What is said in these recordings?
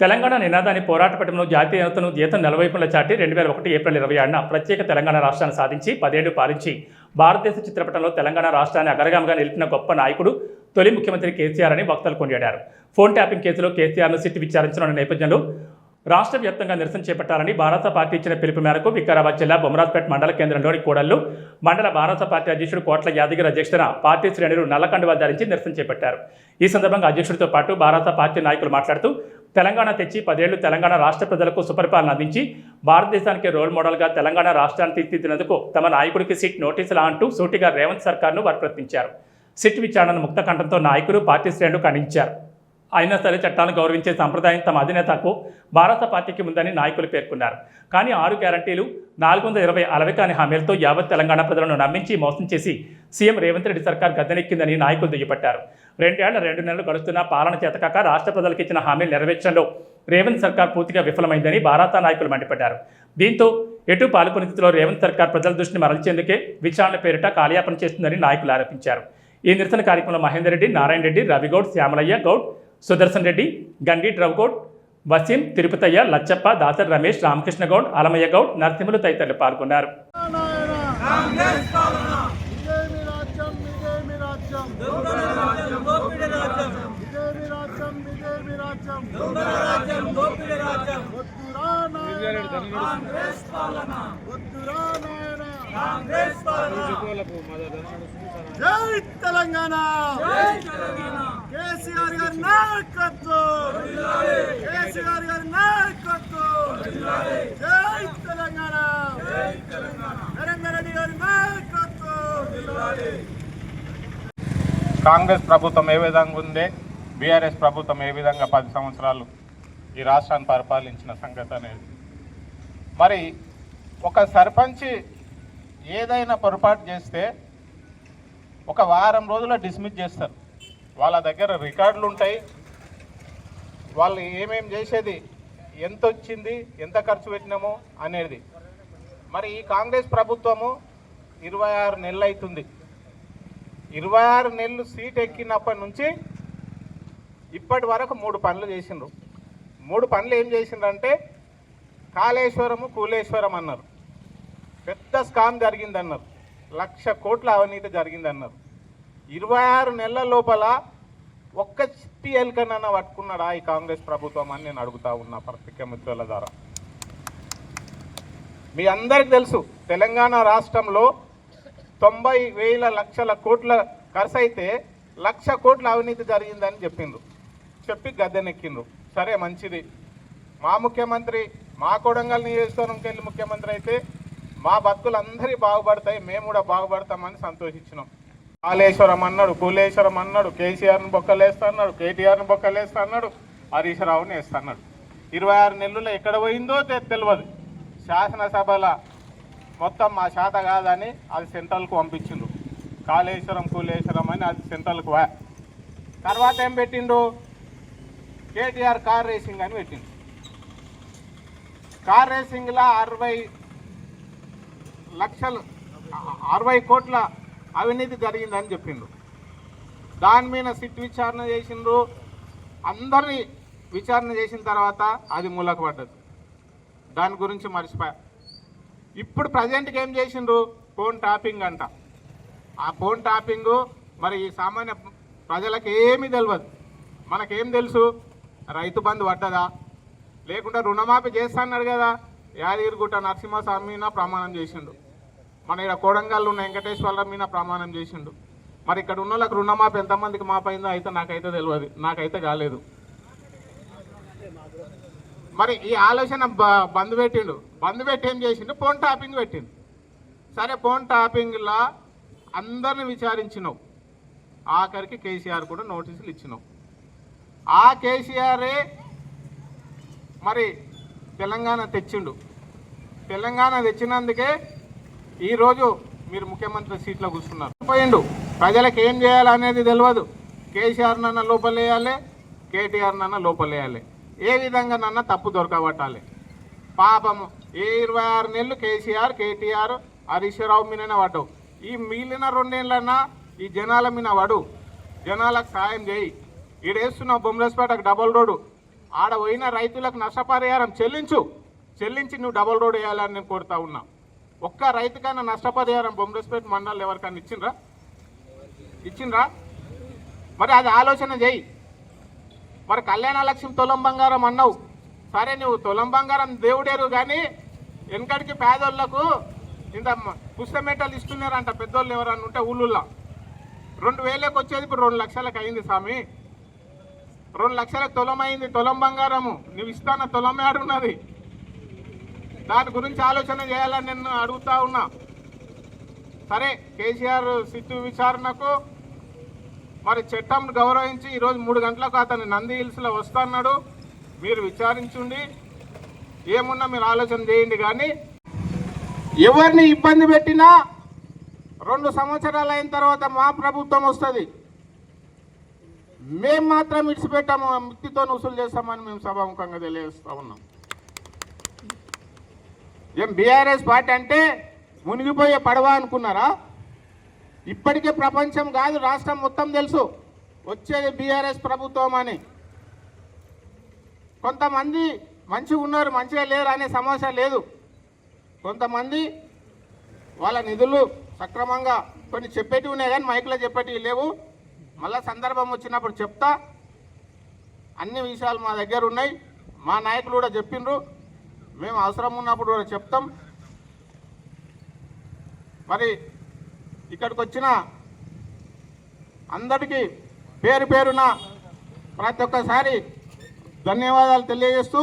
తెలంగాణ నినాదాన్ని పోరాట పటంలో జాతీయ జీతం నలవైపుల చాటి రెండు వేల ఒకటి ఏప్రిల్ ఇరవై ఆరున ప్రత్యేక తెలంగాణ రాష్ట్రాన్ని సాధించి పదేళ్ళు పాలించి భారతదేశ చిత్రపటంలో తెలంగాణ రాష్ట్రాన్ని అగ్రగామిగా నిలిపిన గొప్ప నాయకుడు తొలి ముఖ్యమంత్రి కేసీఆర్ అని వక్తలు కొనియాడారు. ఫోన్ ట్యాపింగ్ కేసులో కేసీఆర్ను సిట్ విచారించనున్న నేపథ్యంలో రాష్ట్ర వ్యాప్తంగా నిరసన చేపట్టాలని భారత పార్టీ ఇచ్చిన పిలుపు మేరకు వికారాబాద్ జిల్లా బొమరాజ్పేట్ మండల కేంద్రంలోని కూడళ్ళు మండల భారత పార్టీ అధ్యక్షుడు కోట్ల యాదగిరి అధ్యక్షతన పార్టీ శ్రేణులు నల్లకండువా ధరించి నిరసన చేపట్టారు. ఈ సందర్భంగా అధ్యక్షుడితో పాటు భారత పార్టీ నాయకులు మాట్లాడుతూ తెలంగాణ తెచ్చి పదేళ్ళు తెలంగాణ రాష్ట్ర ప్రజలకు సుపరిపాలన అందించి భారతదేశానికి రోల్ మోడల్గా తెలంగాణ రాష్ట్రాన్ని తీర్చిదిద్దినందుకు తమ నాయకుడికి సిట్ నోటీసులా అంటూ సూటిగా రేవంత్ సర్కార్ను వారు ప్రశ్నించారు సిట్ విచారణను ముక్తకంఠంతో నాయకులు పార్టీ శ్రేణులు ఖండించారు. అయినా సరే చట్టాలను గౌరవించే సంప్రదాయం తమ అధినేతకు భారత పార్టీకి ఉందని నాయకులు పేర్కొన్నారు. కానీ ఆరు గ్యారంటీలు నాలుగు వందల ఇరవై అలవికాని హామీలతో యావత్ తెలంగాణ ప్రజలను నమ్మించి మోసం చేసి సీఎం రేవంత్ రెడ్డి సర్కార్ గద్దెనెక్కిందని నాయకులు దుయ్యబట్టారు. రెండేళ్ళ రెండు నెలలు గడుస్తున్న పాలన చేతకాక రాష్ట్ర ప్రజలకు ఇచ్చిన హామీలు నెరవేర్చడంలో రేవంత్ సర్కార్ పూర్తిగా విఫలమైందని భారత నాయకులు మండిపడ్డారు. దీంతో ఎటు పాల్గొని స్థితిలో రేవంత్ సర్కార్ ప్రజల దృష్టిని మరల్చేందుకే విచారణ పేరిట కాలయాపన చేస్తుందని నాయకులు ఆరోపించారు. ఈ నిరసన కార్యక్రమంలో మహేందర్ రెడ్డి నారాయణ రెడ్డి రవిగౌడ్ శ్యామలయ్య గౌడ్ సుదర్శన్ రెడ్డి గండి డ్రవ్గౌడ్ వసీం తిరుపతయ్య లచ్చప్ప దాసర్ రమేష్ రామకృష్ణ గౌడ్ అలమయ్య గౌడ్ నరసింహులు తదితరులు పాల్గొన్నారు. కాంగ్రెస్ పాలన. కాంగ్రెస్ పాలన. జై తెలంగాణ. జై తెలంగాణ. కేసీఆర్ గారి నాయకత్వం. కేసీఆర్ గారి నాయకత్వం. జై తెలంగాణ. నరేందర్ రెడ్డి గారి నాయకత్వం. కాంగ్రెస్ ప్రభుత్వం ఏ విధంగా ఉందే? బీఆర్ఎస్ ప్రభుత్వం ఏ విధంగా పది సంవత్సరాలు ఈ రాష్ట్రాన్ని పరిపాలించిన సంగతి అనేది. మరి ఒక సర్పంచ్ ఏదైనా పొరపాటు చేస్తే ఒక వారం రోజుల డిస్మిస్ చేస్తారు. వాళ్ళ దగ్గర రికార్డులు ఉంటాయి. వాళ్ళు ఏమేం చేసేది ఎంత వచ్చింది ఎంత ఖర్చు పెట్టినాము అనేది. మరి ఈ కాంగ్రెస్ ప్రభుత్వము ఇరవై ఆరు నెలలు అవుతుంది. ఇరవై ఆరు నెలలు సీట్ ఎక్కినప్పటి నుంచి ఇప్పటి వరకు మూడు పనులు చేసిండ్రు. మూడు పనులు ఏం చేసిండ్రంటే కాళేశ్వరము కూలేశ్వరం అన్నారు. పెద్ద స్కామ్ జరిగిందన్నారు. లక్ష కోట్ల అవినీతి జరిగిందన్నారు. ఇరవై ఆరు నెలల లోపల ఒక్క చిట్టి ఎలుకనన్నా పట్టుకున్నాడా ఈ కాంగ్రెస్ ప్రభుత్వం అని నేను అడుగుతా ఉన్నా ప్రత్యేక మిత్రుల ద్వారా. మీ అందరికి తెలుసు తెలంగాణ రాష్ట్రంలో తొంభై వేల లక్షల కోట్ల ఖర్చు అయితే లక్ష కోట్ల అవినీతి జరిగిందని చెప్పిండ్రు. చెప్పి గద్దెనెక్కిండ్రు. సరే మంచిది. మా ముఖ్యమంత్రి మా కొడంగల్ నియోజకవర్గంకి ముఖ్యమంత్రి అయితే మా బతుకులందరి బాగుపడతాయి మేము కూడా బాగుపడతామని సంతోషించినాం. కాళేశ్వరం అన్నాడు కూలేశ్వరం అన్నాడు కేసీఆర్ని బొక్కలేస్తా అన్నాడు కేటీఆర్ని బొక్కలేస్తా అన్నాడు హరీశ్రావుని వేస్తా అన్నాడు. ఇరవై ఆరు నెలల్లో ఎక్కడ పోయిందో తెలియదు శాసనసభల మొత్తం మా శాత కాదని అది సెంట్రల్కు పంపించిండ్రు. కాళేశ్వరం కూలేశ్వరం అని అది సెంట్రల్కు వా తర్వాత ఏం పెట్టిండు కేటీఆర్ కార్ రేసింగ్ అని పెట్టింది. కార్ రేసింగ్లో అరవై లక్షలు అరవై కోట్ల అవినీతి జరిగిందని చెప్పిండు దాని మీద సిట్ విచారణ చేసిండ్రు. అందరినీ విచారణ చేసిన తర్వాత అది మూలకు పడ్డది. దాని గురించి మర్చిపోయా. ఇప్పుడు ప్రజెంట్కి ఏం చేసిండ్రు? ఫోన్ టాపింగ్ అంట. ఆ ఫోన్ టాపింగ్ మరి ఈ సామాన్య ప్రజలకు ఏమీ తెలియదు మనకేం తెలుసు? రైతు బంధు పడ్డదా లేకుంటే రుణమాఫీ చేస్తా అన్నాడు కదా? యాదగిరిగుట్ట నరసింహస్వామి మీద ప్రమాణం చేసిండు. మన ఇక్కడ కోడంగల్ ఉన్న వెంకటేశ్వర మీద ప్రమాణం చేసిండు. మరి ఇక్కడ ఉన్న వాళ్ళకి రుణమాఫీ ఎంతమందికి మాపైందో అయితే నాకైతే తెలియదు. నాకైతే కాలేదు. మరి ఈ ఆలోచన బ- బంద్ పెట్టిండు. బంద్ పెట్టి ఏం చేసిండు? ఫోన్ టాపింగ్ పెట్టిండు. సరే ఫోన్ టాపింగ్లో అందరిని విచారించినావు ఆఖరికి కేసీఆర్ కూడా నోటీసులు ఇచ్చినావు ఆ కేసీఆరే మరి తెలంగాణ తెచ్చిండు. తెలంగాణ తెచ్చినందుకే ఈరోజు మీరు ముఖ్యమంత్రి సీట్లో కూర్చున్నారు. పోయిండు. ప్రజలకు ఏం చేయాలనేది తెలియదు కేసీఆర్ నన్న లోపలేయాలి కేటీఆర్ నన్న లోపలేయాలి. ఏ విధంగా నన్న తప్పు దొరకబట్టాలి? పాపము. ఏ ఇరవై ఆరు నెలలు కేసీఆర్ కేటీఆర్ హరీష్ రావు మీదనే పడ్డావు. ఈ మిగిలిన రెండేళ్ళన్నా ఈ జనాల మీద పడు. జనాలకు సాయం చేయి. ఈడేస్తున్నావు బొమ్మలస్పేటకు డబల్ రోడ్డు ఆడ పోయిన రైతులకు నష్టపరిహారం చెల్లించు. చెల్లించి నువ్వు డబుల్ రోడ్ వేయాలని నేను కోరుతా ఉన్నా. ఒక్క రైతుకైనా నష్టపరిహారం బొమ్మరస్పేట మండలం ఎవరికైనా ఇచ్చిండ్రా? ఇచ్చిండ్రా? మరి అది ఆలోచన చేయి. మరి కళ్యాణ తొలం బంగారం అన్నావు. సరే నువ్వు తొలం బంగారం దేవుడేరు కానీ వెనకడికి పేదోళ్ళకు ఇంత పుస్తమెటలు ఇస్తున్నారంట పెద్దోళ్ళు ఎవరన్నా ఉంటే ఊళ్ళో రెండు వేలకు వచ్చేది ఇప్పుడు రెండు లక్షలకు అయింది స్వామి. రెండు లక్షలకు తులం అయింది తులం బంగారము. నువ్వు ఇస్తాన తొలమే ఉన్నది దాని గురించి ఆలోచన చేయాలని నేను అడుగుతా ఉన్నా. సరే కేసీఆర్ సిట్టు విచారణకు మరి చట్టం గౌరవించి ఈరోజు మూడు గంటలకు అతను నంది హిల్స్లో వస్తున్నాడు. మీరు విచారించుండి. ఏమున్నా మీరు ఆలోచన చేయండి కానీ ఎవరిని ఇబ్బంది పెట్టినా రెండు సంవత్సరాలు అయిన తర్వాత మా ప్రభుత్వం వస్తుంది. మేము మాత్రం ఇడిచిపెట్టాము మిత్తితో వసూలు చేస్తామని మేము సభాముఖంగా తెలియజేస్తా ఉన్నాం. ఏం బీఆర్ఎస్ పార్టీ అంటే మునిగిపోయే పడవ అనుకున్నారా? ఇప్పటికే ప్రపంచం కాదు రాష్ట్రం మొత్తం తెలుసు. వచ్చేది బీఆర్ఎస్ ప్రభుత్వం అని. కొంతమంది మంచిగా ఉన్నారు మంచిగా లేరు అనే సమస్య లేదు. కొంతమంది వాళ్ళ నిధులు సక్రమంగా కొన్ని చెప్పేటివి ఉన్నాయి కానీ మైక్లో చెప్పేటివి లేవు. మళ్ళా సందర్భం వచ్చినప్పుడు చెప్తా. అన్ని విషయాలు మా దగ్గర ఉన్నాయి. మా నాయకులు కూడా చెప్పిండ్రు. మేము అవసరం ఉన్నప్పుడు కూడా చెప్తాం. మరి ఇక్కడికి వచ్చిన అందరికీ పేరు పేరున ప్రతి ఒక్కసారి ధన్యవాదాలు తెలియజేస్తూ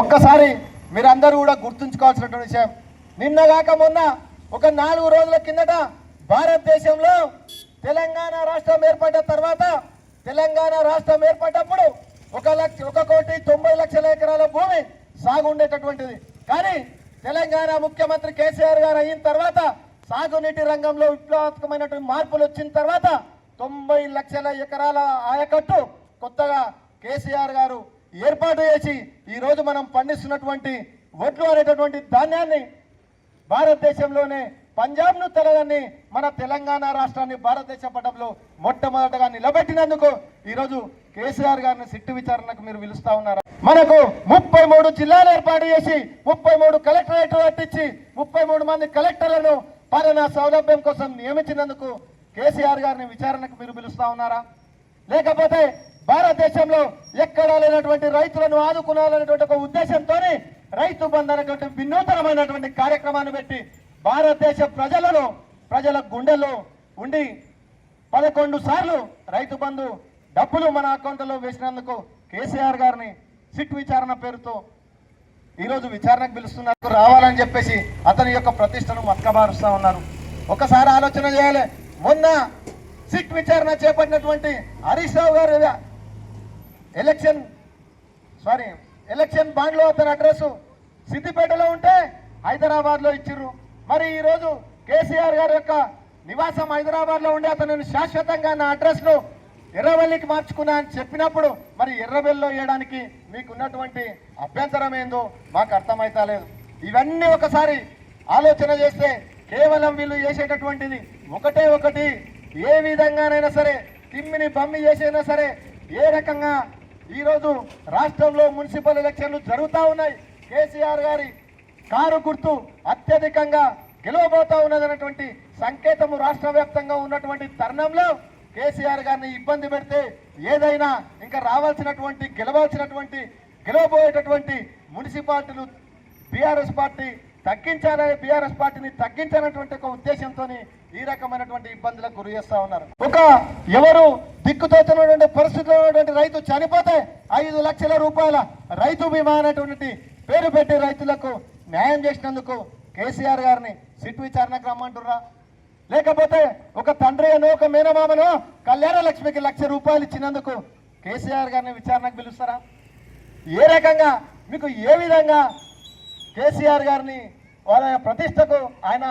ఒక్కసారి మీరందరూ కూడా గుర్తుంచుకోవాల్సినటువంటి విషయం. నిన్నగాక మొన్న ఒక నాలుగు రోజుల కిందట భారతదేశంలో తెలంగాణ రాష్ట్రం ఏర్పడ్డ తర్వాత తెలంగాణ రాష్ట్రం ఏర్పడ్డప్పుడు ఒక లక్ష ఒక కోటి తొంభై లక్షల ఎకరాల భూమి సాగు ఉండేటటువంటిది కానీ తెలంగాణ ముఖ్యమంత్రి కేసీఆర్ గారు అయిన తర్వాత సాగునీటి రంగంలో విప్లవాత్మకమైనటువంటి మార్పులు వచ్చిన తర్వాత తొంభై లక్షల ఎకరాల ఆయకట్టు కొత్తగా కేసీఆర్ గారు ఏర్పాటు చేసి ఈరోజు మనం పండిస్తున్నటువంటి వడ్లు అనేటటువంటి ధాన్యాన్ని భారతదేశంలోనే పంజాబ్ను తెలదని మన తెలంగాణ రాష్ట్రాన్ని భారతదేశ పటంలో మొట్టమొదటగా నిలబెట్టినందుకు ఈరోజు కేసీఆర్ గారిని సిట్టు విచారణకు మీరు పిలుస్తా ఉన్నారు? మనకు ముప్పై మూడు జిల్లాలు ఏర్పాటు చేసి ముప్పై మూడు కలెక్టరేట్ కట్టించి ముప్పై మూడు మంది కలెక్టర్లను పాలనా సౌలభ్యం కోసం నియమించినందుకు కేసీఆర్ గారిని విచారణకు మీరు పిలుస్తా ఉన్నారా? లేకపోతే భారతదేశంలో ఎక్కడా లేనటువంటి రైతులను ఆదుకునాలనేటువంటి ఒక ఉద్దేశంతో రైతు బంధు అనేటువంటి వినూతనమైనటువంటి కార్యక్రమాన్ని పెట్టి భారతదేశ ప్రజలలో ప్రజల గుండెల్లో ఉండి పదకొండు సార్లు రైతు బంధు డబ్బులు మన అకౌంట్లో వేసినందుకు కేసీఆర్ గారిని సిట్ విచారణ పేరుతో ఈరోజు విచారణకు పిలుస్తున్నారు రావాలని చెప్పేసి అతని యొక్క ప్రతిష్టను మత్కబారుస్తా ఉన్నారు. ఒకసారి ఆలోచన చేయాలి. మొన్న సిట్ విచారణ చేపట్టినటువంటి హరీష్ రావు గారు ఎలక్షన్ సారీ ఎలక్షన్ బాండ్లో అతని అడ్రస్ సిద్దిపేటలో ఉంటే హైదరాబాద్లో ఇచ్చిర్రు. మరి ఈరోజు కేసీఆర్ గారి యొక్క నివాసం హైదరాబాద్లో ఉండే అతను శాశ్వతంగా నా అడ్రస్ను ఎర్రవల్లికి మార్చుకున్నా అని చెప్పినప్పుడు మరి ఎర్రవెల్లో వేయడానికి మీకున్నటువంటి అభ్యంతరం ఏందో మాకు అర్థమైతా లేదు. ఇవన్నీ ఒకసారి ఆలోచన చేస్తే కేవలం వీళ్ళు చేసేటటువంటిది ఒకటే ఒకటి. ఏ విధంగానైనా సరే తిమ్మిని బమ్మి చేసైనా సరే ఏ రకంగా ఈరోజు రాష్ట్రంలో మున్సిపల్ ఎలక్షన్లు జరుగుతూ ఉన్నాయి. కేసీఆర్ గారి కారు గుర్తు అత్యధికంగా గెలవబోతా ఉన్నదన్నటువంటి సంకేతము రాష్ట్ర వ్యాప్తంగా ఉన్నటువంటి తరుణంలో కేసీఆర్ గారిని ఇబ్బంది పెడితే ఏదైనా ఇంకా రావాల్సినటువంటి గెలవాల్సినటువంటి గెలవబోయేటటువంటి మున్సిపాలిటీలు బీఆర్ఎస్ పార్టీ తగ్గించాలని బీఆర్ఎస్ పార్టీని తగ్గించాలన్నటువంటి ఒక ఉద్దేశంతో ఈ రకమైనటువంటి ఇబ్బందులకు గురి చేస్తా ఉన్నారు. ఒక ఎవరు దిక్కుతోచినటువంటి పరిస్థితిలో ఉన్నటువంటి రైతు చనిపోతే ఐదు లక్షల రూపాయల రైతు బీమా అనేటువంటి పేరు పెట్టి రైతులకు న్యాయం చేసినందుకు కేసీఆర్ గారిని సిట్ విచారణకు రమ్మంటుర్రా? లేకపోతే ఒక తండ్రి అనో ఒక మేనమామను కళ్యాణ లక్ష్మికి లక్ష రూపాయలు ఇచ్చినందుకు కేసీఆర్ గారిని విచారణకు పిలుస్తారా? ఏ రకంగా మీకు ఏ విధంగా కేసీఆర్ గారిని వాళ్ళ ప్రతిష్టకు ఆయన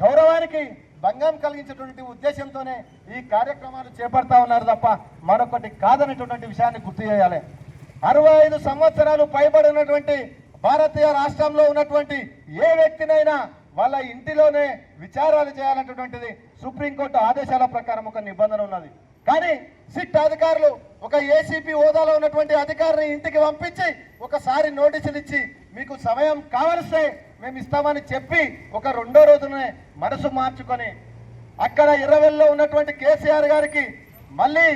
గౌరవానికి భంగం కలిగించేటువంటి ఉద్దేశంతోనే ఈ కార్యక్రమాలు చేపడతా ఉన్నారు తప్ప మరొకటి కాదనేటువంటి విషయాన్ని గుర్తు చేయాలి. అరవై ఐదు సంవత్సరాలు పైబడినటువంటి భారతీయ రాష్ట్రంలో ఉన్నటువంటి ఏ వ్యక్తినైనా వాళ్ళ ఇంటిలోనే విచారాలు చేయాలన్నటువంటిది సుప్రీంకోర్టు ఆదేశాల ప్రకారం ఒక నిబంధన ఉన్నది. కానీ సిట్ అధికారులు ఒక ఏసీపీ హోదాలో ఉన్నటువంటి అధికారిని ఇంటికి పంపించి ఒకసారి నోటీసులు ఇచ్చి మీకు సమయం కావలిస్తే మేము ఇస్తామని చెప్పి ఒక రెండో రోజునే మనసు మార్చుకొని అక్కడ ఇరవెల్లో ఉన్నటువంటి కేసీఆర్ గారికి మళ్ళీ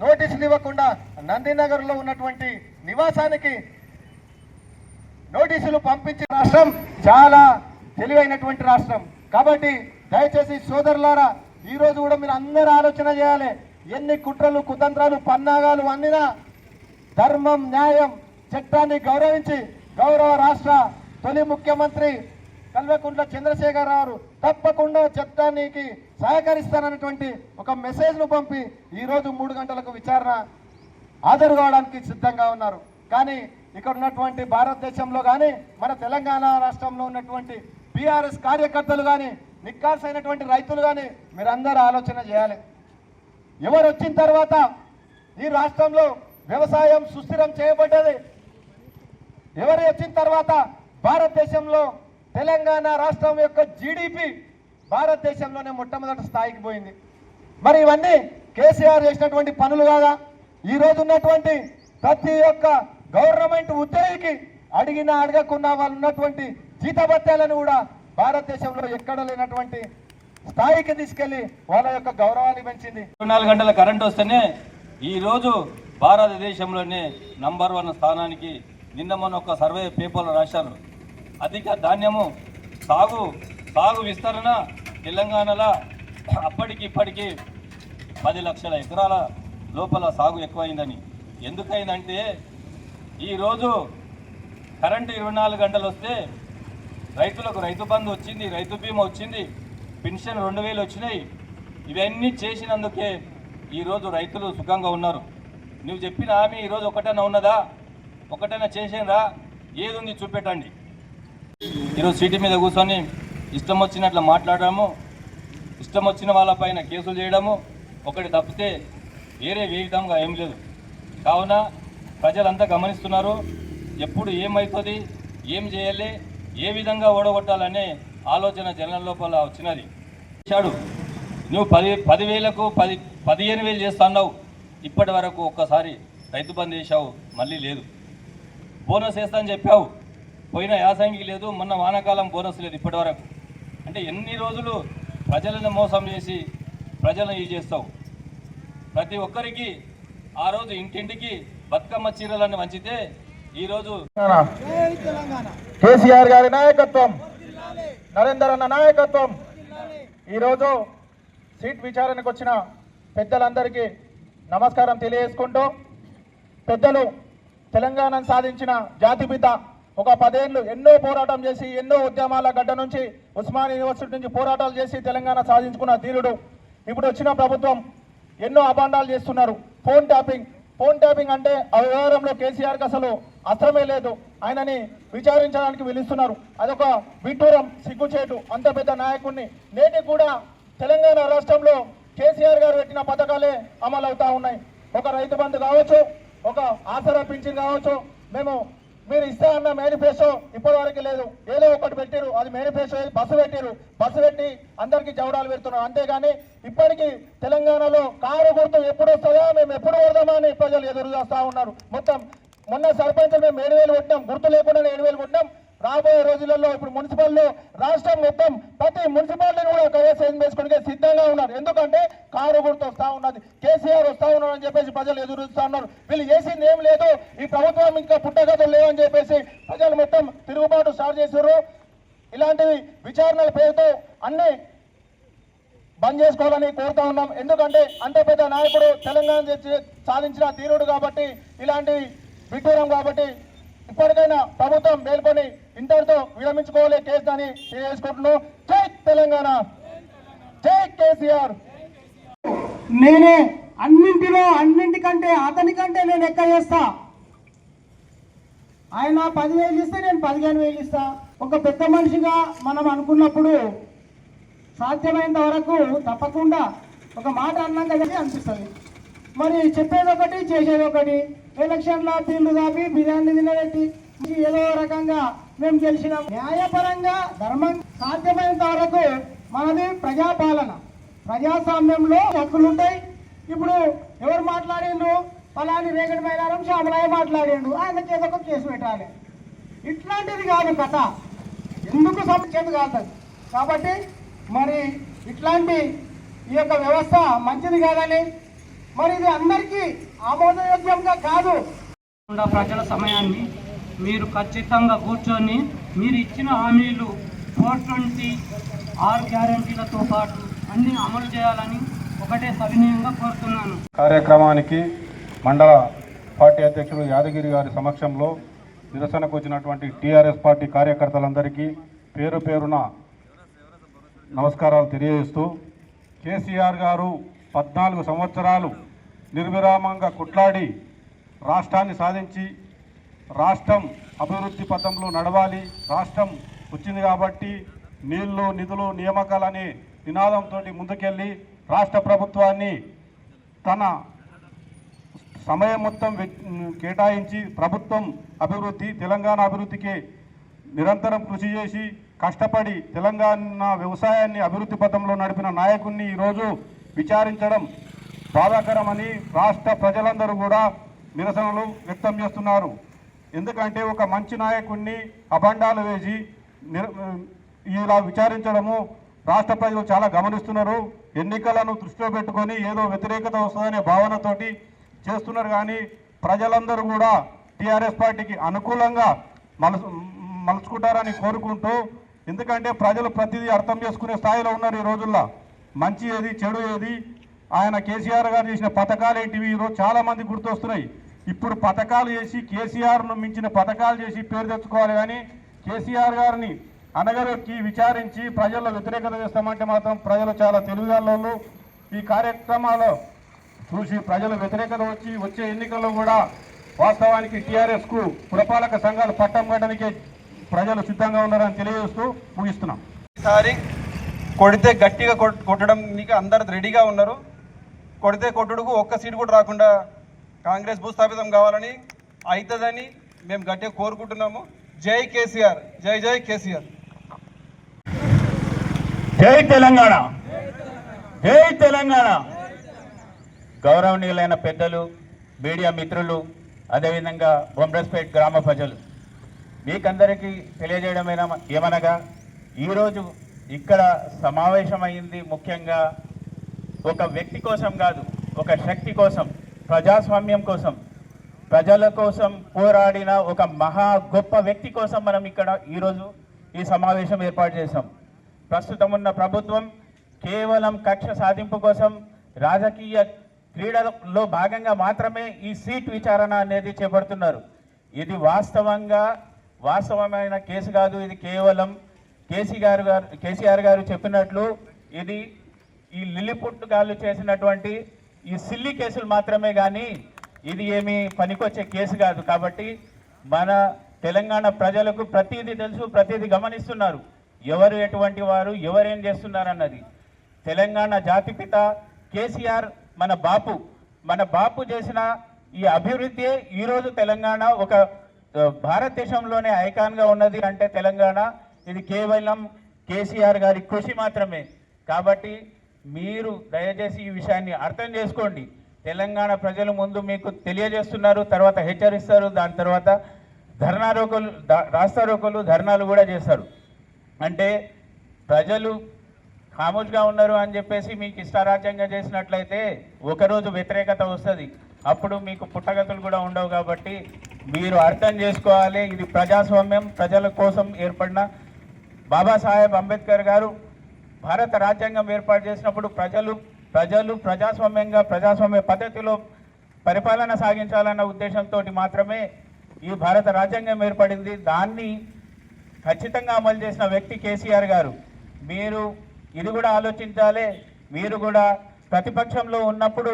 నోటీసులు ఇవ్వకుండా నందినగర్లో ఉన్నటువంటి నివాసానికి నోటీసులు పంపించిన రాష్ట్రం చాలా తెలివైనటువంటి రాష్ట్రం. కాబట్టి దయచేసి సోదరులారా ఈరోజు కూడా మీరు అందరూ ఆలోచన చేయాలి. ఎన్ని కుట్రలు కుతంత్రాలు పన్నాగాలు అన్నినా ధర్మం న్యాయం చట్టాన్ని గౌరవించి గౌరవ రాష్ట్ర తొలి ముఖ్యమంత్రి కల్వకుంట్ల చంద్రశేఖర్ రావు తప్పకుండా చట్టానికి సహకరిస్తానన్నటువంటి ఒక మెసేజ్ను పంపి ఈరోజు మూడు గంటలకు విచారణ హాజరు కావడానికి సిద్ధంగా ఉన్నారు. కానీ ఇక్కడ ఉన్నటువంటి భారతదేశంలో కానీ మన తెలంగాణ రాష్ట్రంలో ఉన్నటువంటి బీఆర్ఎస్ కార్యకర్తలు కానీ నిక్కాసైనటువంటి రైతులు కానీ మీరందరూ ఆలోచన చేయాలి. ఎవరు వచ్చిన తర్వాత ఈ రాష్ట్రంలో వ్యవసాయం సుస్థిరం చేయబడ్డది? ఎవరు వచ్చిన తర్వాత భారతదేశంలో తెలంగాణ రాష్ట్రం యొక్క జీడిపి భారతదేశంలోనే మొట్టమొదటి స్థాయికి పోయింది. మరి ఇవన్నీ కేసీఆర్ చేసినటువంటి పనులు కాదా? ఈ ఉన్నటువంటి ప్రతి ఒక్క గవర్నమెంట్ ఉద్యోగికి అడిగినా అడగకుండా వాళ్ళు ఉన్నటువంటి జీతభత్యాలను కూడా భారతదేశంలో ఎక్కడ లేనటువంటి స్థాయికి తీసుకెళ్ళి వాళ్ళ యొక్క గౌరవాన్ని పెంచింది. నాలుగు గంటల కరెంట్ వస్తేనే ఈరోజు భారతదేశంలోనే నంబర్ వన్ స్థానానికి నిన్న మొన్న ఒక సర్వే పేపర్లో రాశారు. అధిక ధాన్యము సాగు సాగు విస్తరణ తెలంగాణలో అప్పటికి ఇప్పటికి పది లక్షల ఎకరాల లోపల సాగు ఎక్కువైందని. ఎందుకైందంటే ఈరోజు కరెంటు ఇరవై నాలుగు గంటలు వస్తే రైతులకు రైతు బంధు వచ్చింది రైతు బీమా వచ్చింది పెన్షన్ రెండు వేలు వచ్చినాయి. ఇవన్నీ చేసినందుకే ఈరోజు రైతులు సుఖంగా ఉన్నారు. నువ్వు చెప్పిన హామీ ఈరోజు ఒకటైనా ఉన్నదా? ఒకటైనా చేసేనరా ఏది ఉంది చూపెట్టండి. ఈరోజు సీటు మీద కూర్చొని ఇష్టం వచ్చినట్లు మాట్లాడడము ఇష్టం వచ్చిన వాళ్ళపైన కేసులు చేయడము ఒకటి తప్పితే వేరే ఏ విధంగా ఏం లేదు. కావున ప్రజలంతా గమనిస్తున్నారు. ఎప్పుడు ఏమవుతుంది ఏం చేయాలి ఏ విధంగా ఓడగొట్టాలనే ఆలోచన జనం లోపల వచ్చినది. ఇచ్చాడు నువ్వు పది పదివేలకు పది పదిహేను వేలు చేస్తున్నావు. ఇప్పటి వరకు ఒక్కసారి రైతు బంద్ చేశావు మళ్ళీ లేదు. బోనస్ వేస్తా అని చెప్పావు. పోయిన యాసంగికి లేదు మొన్న వానాకాలం బోనస్ లేదు ఇప్పటి వరకు. అంటే ఎన్ని రోజులు ప్రజలను మోసం చేసి ప్రజలను ఇది చేస్తావు? ప్రతి ఒక్కరికి ఆ రోజు ఇంటింటికి బతుకమ్మ చీరలను వంచితే ఈరోజు కేసీఆర్ గారి నాయకత్వం నరేందర్ అన్న నాయకత్వం. ఈరోజు సీట్ విచారణకు వచ్చిన పెద్దలందరికీ నమస్కారం తెలియజేసుకుంటూ పెద్దలు తెలంగాణను సాధించిన జాతిపిత ఒక పదేళ్ళు ఎన్నో పోరాటం చేసి ఎన్నో ఉద్యమాల గడ్డ నుంచి ఉస్మాన్ యూనివర్సిటీ నుంచి పోరాటాలు చేసి తెలంగాణ సాధించుకున్న ధీరుడు. ఇప్పుడు వచ్చిన ప్రభుత్వం ఎన్నో అభాండాలు చేస్తున్నారు. ఫోన్ ట్యాపింగ్ ఫోన్ ట్యాపింగ్ అంటే ఆ వ్యవహారంలో కేసీఆర్కి అసలు అస్త్రమే లేదు. ఆయనని విచారించడానికి పిలుస్తున్నారు అదొక విడ్డూరం సిగ్గుచేటు అంత పెద్ద నాయకుడిని నేటి కూడా తెలంగాణ రాష్ట్రంలో కేసీఆర్ గారు పెట్టిన పథకాలే అమలు ఉన్నాయి. ఒక రైతు బంధు కావచ్చు ఒక ఆసరా పింఛన్ కావచ్చు మేము మీరు ఇస్తా అన్న మేనిఫెస్టో ఇప్పటివరకు లేదు. ఏదో ఒకటి పెట్టారు. అది మేనిఫెస్టో బస్సు పెట్టారు. బస్సు పెట్టి అందరికీ జవడాలు పెడుతున్నారు అంతేగాని ఇప్పటికీ తెలంగాణలో కారు గుర్తు ఎప్పుడు వస్తుందా? మేము ఎప్పుడు కొడదామా అని ప్రజలు ఎదురు చూస్తా ఉన్నారు. మొత్తం మొన్న సర్పంచ్ మేము ఏడు వేలు కొట్టినాం. గుర్తు లేకుండా ఏడు వేలు కొట్టినాం. రాబోయే రోజులలో ఇప్పుడు మున్సిపల్లో రాష్ట్రం మొత్తం ప్రతి మున్సిపాలిటీని కూడా కైవసం చేసుకోవడానికి సిద్ధంగా ఉన్నారు. ఎందుకంటే కారు గుర్తు వస్తూ ఉన్నది. కేసీఆర్ వస్తూ ఉన్నారు అని చెప్పేసి ప్రజలు ఎదురు ఉన్నారు. వీళ్ళు చేసింది ఏం లేదు. ఈ ప్రభుత్వం ఇంకా పుట్టగతులు లేవని చెప్పేసి ప్రజలు మొత్తం తిరుగుబాటు స్టార్ట్ చేశారు. ఇలాంటివి విచారణల పేరుతో అన్ని బంద్ చేసుకోవాలని కోరుతా ఉన్నాం. ఎందుకంటే అంత పెద్ద నాయకుడు తెలంగాణ సాధించిన తీరుడు కాబట్టి ఇలాంటి విడ్డూరం కాబట్టి ఇప్పటికైనా ప్రభుత్వం మేల్కొని ఇంతటితో విరమించుకోవాలి కేసు అని తెలియజేసుకుంటున్నాం జై తెలంగాణ. జై కేసీఆర్. నేనే అన్నింటిలో అన్నింటికంటే అతనికంటే నేను ఎక్క చేస్తా. ఆయన పదివేలు ఇస్తే నేను పదిహేను వేలు ఇస్తా. ఒక పెద్ద మనిషిగా మనం అనుకున్నప్పుడు సాధ్యమైనంత వరకు తప్పకుండా ఒక మాట అన్నాం కదా అనిపిస్తుంది. మరి చెప్పేది ఒకటి చేసేది ఒకటి ఎలక్షన్లో తీర్లు దాపి బిర్యానీ తినబెట్టి ఏదో రకంగా మేము గెలిచినాం. న్యాయపరంగా ధర్మం సాధ్యమైనంత వరకు మనది ప్రజాపాలన. ప్రజాస్వామ్యంలో హక్కులు ఉంటాయి ఇప్పుడు ఎవరు మాట్లాడిండ్రు? పలాని రేగడి మైలారం శ్యామలాయ మాట్లాడిండు ఆయన ఏదో ఒక కేసు పెట్టాలి. ఇట్లాంటిది కాదు కథ. ఎందుకు సమస్యత కాదు? కాబట్టి మరి ఇట్లాంటి ఈ యొక్క వ్యవస్థ మంచిది కాదని మరి ఇది అందరికీ ఆమోదయోగ్యంగా కాదు. కాకుండా ప్రజల సమయాన్ని మీరు ఖచ్చితంగా కూర్చొని మీరు ఇచ్చిన హామీలు ఫోర్ ట్వంటీ ఆరు గ్యారంటీలతో పాటు అన్ని అమలు చేయాలని ఒకటే సవినీయంగా కోరుతున్నాను. కార్యక్రమానికి మండల పార్టీ అధ్యక్షుడు యాదగిరి గారి సమక్షంలో నిరసనకు వచ్చినటువంటి టీఆర్ఎస్ పార్టీ కార్యకర్తలందరికీ పేరు పేరున నమస్కారాలు తెలియజేస్తూ కేసీఆర్ గారు పద్నాలుగు సంవత్సరాలు నిర్విరామంగా కుట్లాడి రాష్ట్రాన్ని సాధించి రాష్ట్రం అభివృద్ధి పథంలో నడవాలి. రాష్ట్రం వచ్చింది కాబట్టి నీళ్ళు నిధులు నియామకాలనే నినాదంతో ముందుకెళ్ళి రాష్ట్ర ప్రభుత్వాన్ని తన సమయం మొత్తం కేటాయించి ప్రభుత్వం అభివృద్ధి తెలంగాణ అభివృద్ధికి నిరంతరం కృషి చేసి కష్టపడి తెలంగాణ వ్యవసాయాన్ని అభివృద్ధి పథంలో నడిపిన నాయకుడిని ఈరోజు విచారించడం బాధాకరమని రాష్ట్ర ప్రజలందరూ కూడా నిరసనలు వ్యక్తం చేస్తున్నారు. ఎందుకంటే ఒక మంచి నాయకుడిని అభండాలు వేసి ఇలా విచారించడము రాష్ట్ర ప్రజలు చాలా గమనిస్తున్నారు. ఎన్నికలను దృష్టిలో పెట్టుకొని ఏదో వ్యతిరేకత వస్తుందనే భావనతోటి చేస్తున్నారు కానీ ప్రజలందరూ కూడా టీఆర్ఎస్ పార్టీకి అనుకూలంగా మలసు మలుచుకుంటారని కోరుకుంటూ ఎందుకంటే ప్రజలు ప్రతిదీ అర్థం చేసుకునే స్థాయిలో ఉన్నారు ఈ రోజుల్లో. మంచి ఏది చెడు ఏది ఆయన కేసీఆర్ గారు చేసిన పథకాలు ఏంటివి? ఈరోజు చాలామంది గుర్తొస్తున్నాయి. ఇప్పుడు పథకాలు చేసి కేసీఆర్ను మించిన పథకాలు చేసి పేరు తెచ్చుకోవాలి కానీ కేసీఆర్ గారిని అనగరొక్కి విచారించి ప్రజల్లో వ్యతిరేకత చేస్తామంటే మాత్రం ప్రజలు చాలా తెలివిగలలో ఈ కార్యక్రమాలు చూసి ప్రజలు వ్యతిరేకత వచ్చి వచ్చే ఎన్నికల్లో కూడా వాస్తవానికి టీఆర్ఎస్కు పురపాలక సంఘాలు పట్టం కట్టడానికి ప్రజలు సిద్ధంగా ఉన్నారని తెలియజేస్తూ ముగిస్తున్నాం. ఈసారి కొడితే గట్టిగా కొట్టడానికి అందరు రెడీగా ఉన్నారు. కొడితే కొట్టుడుకు ఒక్క సీటు కూడా రాకుండా కాంగ్రెస్ భూస్థాపితం కావాలని అవుతుందని మేము గట్టిగా కోరుకుంటున్నాము. జై కేసీఆర్. జై జై కేసీఆర్. జై తెలంగాణ. జై తెలంగాణ. గౌరవనీయులైన పెద్దలు మీడియా మిత్రులు అదేవిధంగా బొమ్రస్పేట్ గ్రామ ప్రజలు మీకందరికీ తెలియజేయడమైన ఏమనగా ఈరోజు ఇక్కడ సమావేశమైంది ముఖ్యంగా ఒక వ్యక్తి కోసం కాదు ఒక శక్తి కోసం ప్రజాస్వామ్యం కోసం ప్రజల కోసం పోరాడిన ఒక మహా గొప్ప వ్యక్తి కోసం మనం ఇక్కడ ఈరోజు ఈ సమావేశం ఏర్పాటు చేశాం. ప్రస్తుతం ఉన్న ప్రభుత్వం కేవలం కక్ష సాధింపు కోసం రాజకీయ క్రీడలో భాగంగా మాత్రమే ఈ సీట్ విచారణ అనేది చేపడుతున్నారు. ఇది వాస్తవంగా వాస్తవమైన కేసు కాదు ఇది కేవలం కేసీఆర్ గారు కేసీఆర్ గారు చెప్పినట్లు ఇది ఈ లిల్లిపుట్టు గాళ్ళు చేసినటువంటి ఈ సిల్లి కేసులు మాత్రమే కానీ ఇది ఏమి పనికొచ్చే కేసు కాదు. కాబట్టి మన తెలంగాణ ప్రజలకు ప్రతిదీ తెలుసు ప్రతిదీ గమనిస్తున్నారు. ఎవరు ఎటువంటి వారు ఎవరేం చేస్తున్నారు అన్నది తెలంగాణ జాతిపిత కేసీఆర్ మన బాపు. మన బాపు చేసిన ఈ అభివృద్ధి ఈరోజు తెలంగాణ ఒక భారతదేశంలోనే ఐకాన్గా ఉన్నది అంటే తెలంగాణ. ఇది కేవలం కేసీఆర్ గారి కృషి మాత్రమే. కాబట్టి మీరు దయచేసి ఈ విషయాన్ని అర్థం చేసుకోండి. తెలంగాణ ప్రజలు ముందు మీకు తెలియజేస్తున్నారు తర్వాత హెచ్చరిస్తారు దాని తర్వాత ధర్నా రాస్తారోకలు ధర్నాలు కూడా చేస్తారు. అంటే ప్రజలు ఖామోష్గా ఉన్నారు అని చెప్పేసి మీకు ఇష్టారాజ్యంగా చేసినట్లయితే ఒకరోజు వ్యతిరేకత వస్తుంది. అప్పుడు మీకు పుట్టగతులు కూడా ఉండవు కాబట్టి మీరు అర్థం చేసుకోవాలి. ఇది ప్రజాస్వామ్యం ప్రజల కోసం ఏర్పడిన బాబాసాహెబ్ అంబేద్కర్ గారు భారత రాజ్యాంగం ఏర్పాటు చేసినప్పుడు ప్రజలు ప్రజలు ప్రజాస్వామ్యంగా ప్రజాస్వామ్య పద్ధతిలో పరిపాలన సాగించాలన్న ఉద్దేశంతో మాత్రమే ఈ భారత రాజ్యాంగం ఏర్పడింది. దాన్ని ఖచ్చితంగా అమలు చేసిన వ్యక్తి కేసీఆర్ గారు. మీరు ఇది కూడా ఆలోచించాలి. మీరు కూడా ప్రతిపక్షంలో ఉన్నప్పుడు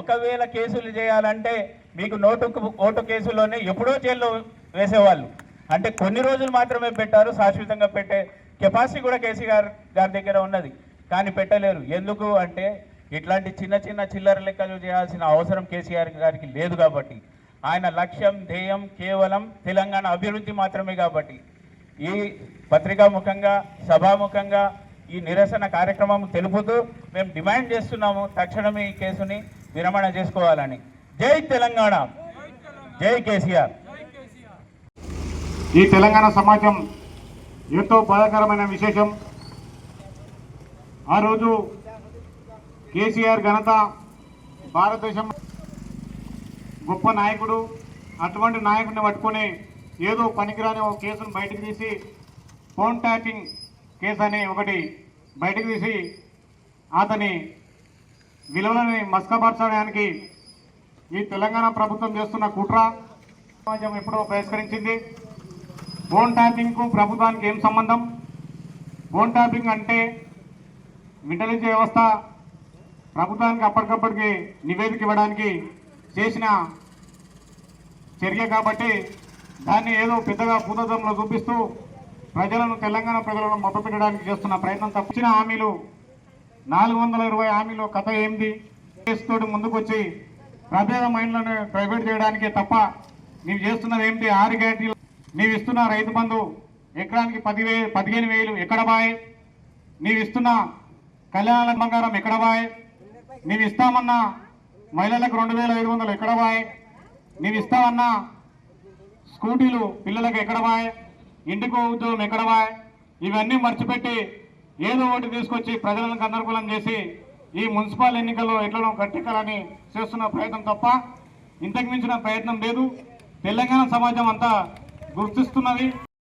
ఒకవేళ కేసులు చేయాలంటే మీకు నోటు ఓటు కేసులోనే ఎప్పుడో జైల్లో వేసేవాళ్ళు. అంటే కొన్ని రోజులు మాత్రమే పెట్టారు శాశ్వతంగా పెట్టే కెపాసిటీ కూడా కేసీఆర్ గారి దగ్గర ఉన్నది. కానీ పెట్టలేరు. ఎందుకు అంటే ఇట్లాంటి చిన్న చిన్న చిల్లర లెక్కలు చేయాల్సిన అవసరం కేసీఆర్ గారికి లేదు కాబట్టి. ఆయన లక్ష్యం ధ్యేయం కేవలం తెలంగాణ అభివృద్ధి మాత్రమే కాబట్టి. ఈ పత్రికా ముఖంగా సభాముఖంగా ఈ నిరసన కార్యక్రమం తెలుపుతూ మేము డిమాండ్ చేస్తున్నాము తక్షణమే ఈ కేసుని విరమణ చేసుకోవాలని. జై తెలంగాణ! జై కేసీఆర్! ఈ తెలంగాణ సమాజం ఎంతో బాధాకరమైన విశేషం. ఆ రోజు కేసీఆర్ ఘనత భారతదేశం గొప్ప నాయకుడు అటువంటి నాయకుడిని పట్టుకొని ఏదో పనికిరాని ఒక కేసును బయటకు తీసి ఫోన్ ట్యాపింగ్ కేసు అని ఒకటి బయటకు తీసి అతని విలువలని మస్కపరచడానికి ఈ తెలంగాణ ప్రభుత్వం చేస్తున్న కుట్ర సమాజం ఎప్పుడో బహిష్కరించింది ఫోన్ ట్యాపింగ్కు ప్రభుత్వానికి ఏం సంబంధం? ఫోన్ ట్యాపింగ్ అంటే ఇంటెలిజెన్స్ వ్యవస్థ ప్రభుత్వానికి అప్పటికప్పటికి నివేదిక ఇవ్వడానికి చేసిన చర్య కాబట్టి దాన్ని ఏదో పెద్దగా భూతత్వంలో చూపిస్తూ ప్రజలను తెలంగాణ ప్రజలను మొదపెట్టడానికి చేస్తున్న ప్రయత్నం తప్పించిన హామీలు నాలుగు వందల ఇరవై హామీలు కథ ఏంది? కేసుతోటి ముందుకొచ్చి ప్రభేద మైండ్లను ప్రైవేట్ చేయడానికే తప్ప నీవు చేస్తున్నది ఏంటి? ఆరు గ్యారెంటీలు నీవు ఇస్తున్న రైతు బంధు ఎకరానికి పదివే పదిహేను వేలు ఎక్కడ బాయ్? నీవు ఇస్తున్న కళ్యాణ బంగారం ఎక్కడ బాయ్? నీవు ఇస్తామన్న మహిళలకు రెండు వేల ఐదు వందలు ఎక్కడ బాయ్? నీవు ఇస్తామన్న స్కూటీలు పిల్లలకు ఎక్కడ బాయ్? ఇంటికో ఉద్యోగం ఎక్కడ బాయ్? ఇవన్నీ మర్చిపెట్టి ఏదో ఒకటి తీసుకొచ్చి ప్రజలను గందరగోళం చేసి ఈ మున్సిపల్ ఎన్నికల్లో ఎట్లనో గట్టెక్కాలని చేస్తున్న ప్రయత్నం తప్ప ఇంతకు మించిన ప్రయత్నం లేదు. తెలంగాణ సమాజం అంతా గుర్తిస్తున్నది.